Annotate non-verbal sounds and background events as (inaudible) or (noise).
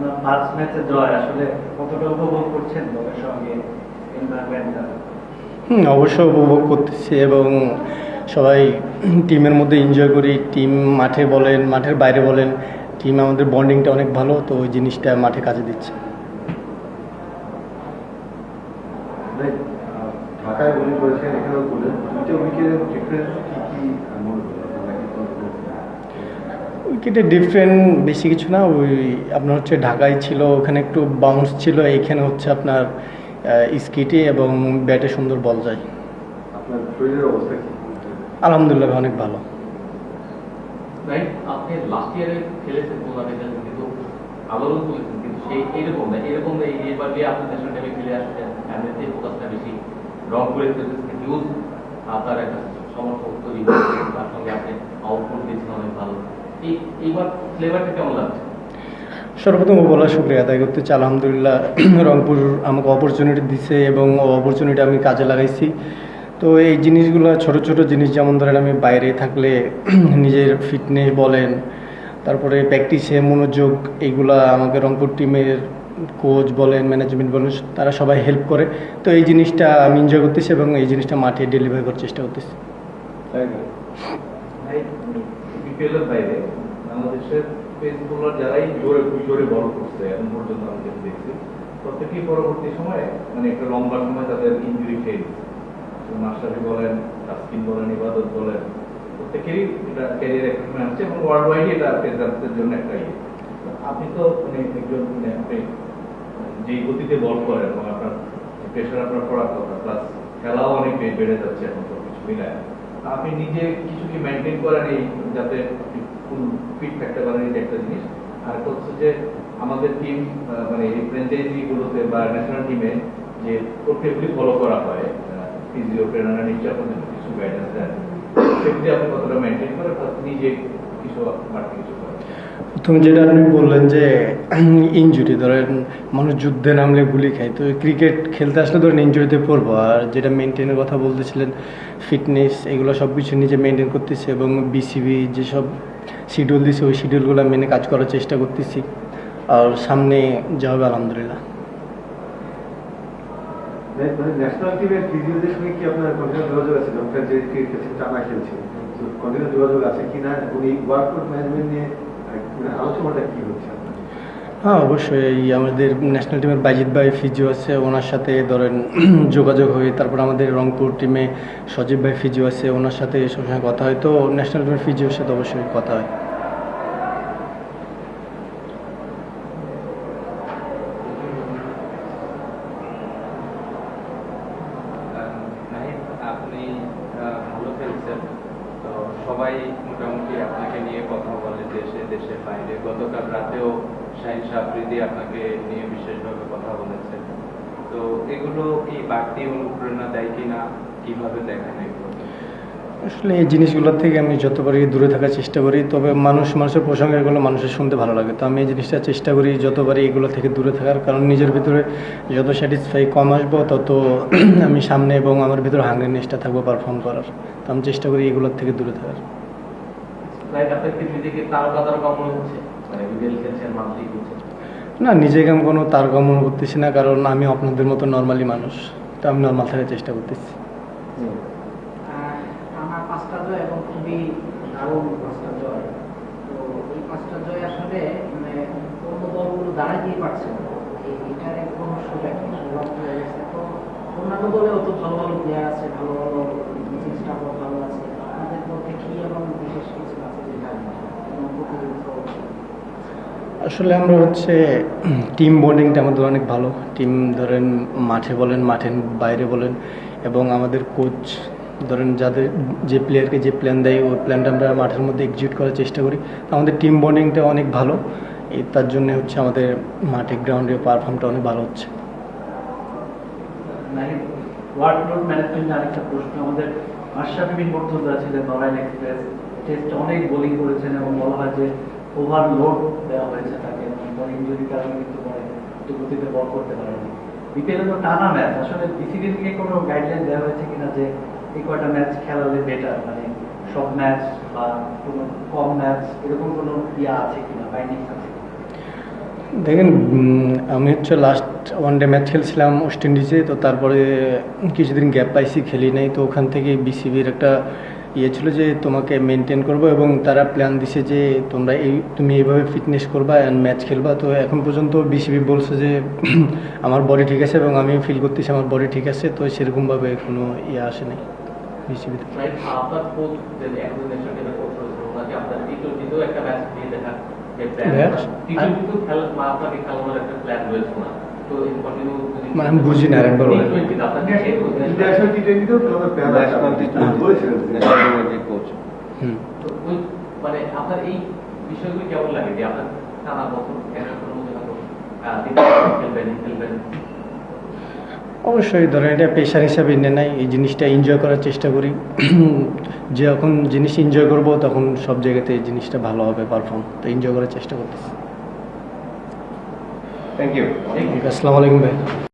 আপনার পাঁচ ম্যাচে জয় আসলে কতটা উপভোগ করছেন দলের সঙ্গে হুম, অবশ্যই উপভোগ করতেছি এবং সবাই টিমের মধ্যে এনজয় করি। টিম মাঠে বলেন মাঠের বাইরে বলেন টিম আমাদের বন্ডিংটা অনেক ভালো তো ওই জিনিসটা মাঠে কাজে দিচ্ছে। ঢাকায় উনি করেছেন এখানেও করলেন দুইটা উইকেটের ডিফারেন্স কি কি মনে করেন আপনারা কি কল্পনা উইকেটে ডিফারেন্ট বেশি কিছু না ওই আপনার হচ্ছে ঢাকায় ছিল ওখানে একটু বাউন্স ছিল এখানে হচ্ছে আপনার স্কিটে এবং ব্যাটে সুন্দর বল যায়। আপনার শরীরের অবস্থা কি? আলহামদুলিল্লাহ অনেক ভালো। রাইট আপনি লাস্ট ইয়ারে খেলেছেন টুর্নামেন্টে কিন্তু আলোড়ন তুলেছেন কিন্তু সেই এরকম না এরকম এই এবার দিয়ে আপনি ন্যাশনাল টিমে খেলে আসছেন ফ্যামিলিতে ফোকাসটা বেশি রং করে ফেলেছেন হিউজ আপনার একটা সমর্থক তৈরি তার সঙ্গে আপনি আউটপুট দিয়েছেন অনেক ভালো এই এইবার ফ্লেভারটা কেমন লাগছে? সর্বপ্রথম বলা শুক্রিয়া আদায় করতে চাই। আলহামদুলিল্লাহ রংপুর আমাকে অপরচুনিটি দিছে এবং অপরচুনিটি আমি কাজে লাগাইছি। তো এই জিনিসগুলো ছোট ছোট জিনিস যেমন ধরেন আমি বাইরে থাকলে (clears throat) নিজের ফিটনেস বলেন তারপরে প্র্যাকটিসে মনোযোগ এইগুলা আমাকে রংপুর টিমের কোচ বলেন ম্যানেজমেন্ট বলেন তারা সবাই হেল্প করে। তো এই জিনিসটা আমি এনজয় করতেছি এবং এই জিনিসটা মাঠে ডেলিভারি করার চেষ্টা করতেছি। (laughs) বিপিএল এর বাইরে বাংলাদেশের পেস বোলার যারাই জোরে জোরে বল করছে, এখন পর্যন্ত আমি যেটা দেখছি, প্রত্যেকেই পরবর্তী সময়ে মানে একটা লম্বা সময় তাদের ইঞ্জুরি খেয়ে মাস্টারি বলেন, তাসকিন বলেন, ইবাদত বলেন, প্রত্যেকেরই এটা ক্যারিয়ার একটা সময় আসছে এবং ওয়ার্ল্ড ওয়াইড এটা পেসারদের জন্য একটা ইয়ে। আপনি তো মানে একজন মানে আপনি যে গতিতে বল করেন এবং আপনার প্রেশার আপনার পড়ার কথা প্লাস খেলাও অনেক বেড়ে যাচ্ছে এখন সব কিছু মিলায়। তা আপনি নিজে কিছু কি মেনটেন করেন এই যাতে ফিট থাকতে পারেন এটা একটা জিনিস। আর হচ্ছে যে আমাদের টিম মানে এই ফ্র্যাঞ্চাইজি গুলোতে বা ন্যাশনাল টিমে যে প্রত্যেকগুলি ফলো করা হয় ফিজিও ট্রেনাররা নিশ্চয়ই আপনাদের কিছু গাইডেন্স দেন সেগুলি আপনি কতটা মেনটেন করেন নিজে কিছু বাড়তি কিছু করেন। প্রথমে যেটা আপনি বললেন যে ইনজুরি ধরেন মানুষ যুদ্ধে নামলে গুলি খায় তো ক্রিকেট খেলতে আসলে ধরেন ইঞ্জুরিতে পড়ব আর যেটা মেনটেনের কথা বলতেছিলেন ফিটনেস এগুলো সব কিছু নিজে মেনটেন করতেছি এবং বিসিবি যেসব শিডিউল দিছে ওই শিডিউলগুলো মেনে কাজ করার চেষ্টা করতেছি আর সামনে যা হবে আলহামদুলিল্লাহ মানে যোগাযোগ আছে যোগাযোগ আছে কিনা উনি ম্যানেজমেন্ট নিয়ে মানে হ্যাঁ অবশ্যই এই আমাদের ন্যাশনাল টিমের বাইজিৎ ভাই ফিজিও আছে, ওনার সাথে ধরেন (clears throat) যোগাযোগ হয়ে তারপর আমাদের রংপুর টিমে সজীব ভাই ফিজিও আছে, ওনার সাথে সবসময় কথা হয়। তো ন্যাশনাল টিমের ফিজিওর সাথে অবশ্যই কথা হয় নাহিদ আপনি আহ, ভালো খেলছেন তো সবাই মোটামুটি আপনাকে নিয়ে কথা বলে দেশে দেশে বাইরে। গতকাল রাতেও শাহিন সাফরিদি আপনাকে নিয়ে বিশেষভাবে কথা বলেছেন। তো এগুলো কি বাড়তি অনুপ্রেরণা দেয় কিনা? কীভাবে দেখেন আসলে এই জিনিসগুলোর থেকে আমি যত পারি দূরে থাকার চেষ্টা করি তবে মানুষ মানুষের প্রসঙ্গে এগুলো মানুষের শুনতে ভালো লাগে। তো আমি এই জিনিসটা চেষ্টা করি যত পারি এগুলো থেকে দূরে থাকার কারণ নিজের ভিতরে যত স্যাটিসফাই কম আসব তত (clears throat) আমি সামনে এবং আমার ভিতরে হাঙ্গ্রিনেসটা থাকব পারফর্ম করার। তো আমি চেষ্টা করি এগুলোর থেকে দূরে থাকার। মনে না নিজেকে আমি কোনো তারকা মনে করতেছি না কারণ আমি আপনাদের মতো নর্মালি মানুষ। তো আমি নর্মাল থাকার চেষ্টা করতেছি। এবং খুবই দারুণ পাঁচটা জয়। তো এই পাঁচটা জয় আসলে মানে অন্য দলগুলো পারছে এটার হয়ে গেছে। তো অন্যান্য ভালো ভালো প্লেয়ার আছে, ভালো ভালো স্টাফও ভালো আছে। মধ্যে কি বিশেষ কিছু আছে যেটা? আসলে আমরা হচ্ছে টিম বন্ডিংটা আমাদের অনেক ভালো। টিম ধরেন মাঠে বলেন, মাঠের বাইরে বলেন এবং আমাদের কোচ ধরেন যাদের যে প্লেয়ারকে যে প্ল্যান দেয়, ওই প্ল্যানটা আমরা মাঠের মধ্যে এক্সিকিউট করার চেষ্টা করি। আমাদের টিম বন্ডিংটা অনেক ভালো। এই তার জন্য হচ্ছে আমাদের মাঠে গ্রাউন্ডে পারফর্মটা অনেক ভালো হচ্ছে। ম্যানেজমেন্ট প্রশ্ন। আমাদের ছিলেন এক্সপ্রেস অনেক বোলিং করেছেন এবং বলা হয় যে ওভারলোড দেওয়া হয়েছে তাকে। পরে ইঞ্জুরির কারণে কিন্তু পরে গতিতে বল করতে পারেনি। বিপিএল তো টানা ম্যাচ আসলে বিসিবি থেকে কোনো গাইডলাইন দেওয়া হয়েছে কিনা যে এই কয়টা ম্যাচ খেলালে বেটার মানে সব ম্যাচ বা কোনো কম ম্যাচ এরকম কোনো ইয়া আছে কিনা? বাইন্ডিং আছে দেখেন আমি হচ্ছে লাস্ট ওয়ান ডে ম্যাচ খেলছিলাম ওয়েস্ট ইন্ডিজে তো তারপরে কিছুদিন গ্যাপ পাইছি, খেলি নাই। তো ওখান থেকে বিসিবির একটা ইয়ে ছিল যে, তোমাকে মেনটেন করব এবং তারা প্ল্যান দিছে যে, তোমরা এই, তুমি এইভাবে ফিটনেস করবা অ্যান্ড ম্যাচ খেলবা। তো এখন পর্যন্ত বিসিবি বলছে যে, (clears throat) আমার বডি ঠিক আছে এবং আমি ফিল করতেছি, আমার বডি ঠিক আছে। তো সেরকমভাবে কোনো ইয়ে আসে নাই। বিসিবিতে মানে আমি বুঝি না, তো ওই মানে আপনার এই বিষয়গুলো কেমন লাগে যে আপনার নানা বছর খেলবেন খেলবেন? অবশ্যই ধরেন এটা পেশার হিসাবে নিয়ে নাই এই জিনিসটা এনজয় করার চেষ্টা করি। (clears throat) যে যখন জিনিস এনজয় করব তখন সব জায়গাতে এই জিনিসটা ভালো হবে পারফর্ম তো এনজয় করার চেষ্টা করতেছি। থ্যাংক ইউ আসসালামু। আলাইকুম ভাই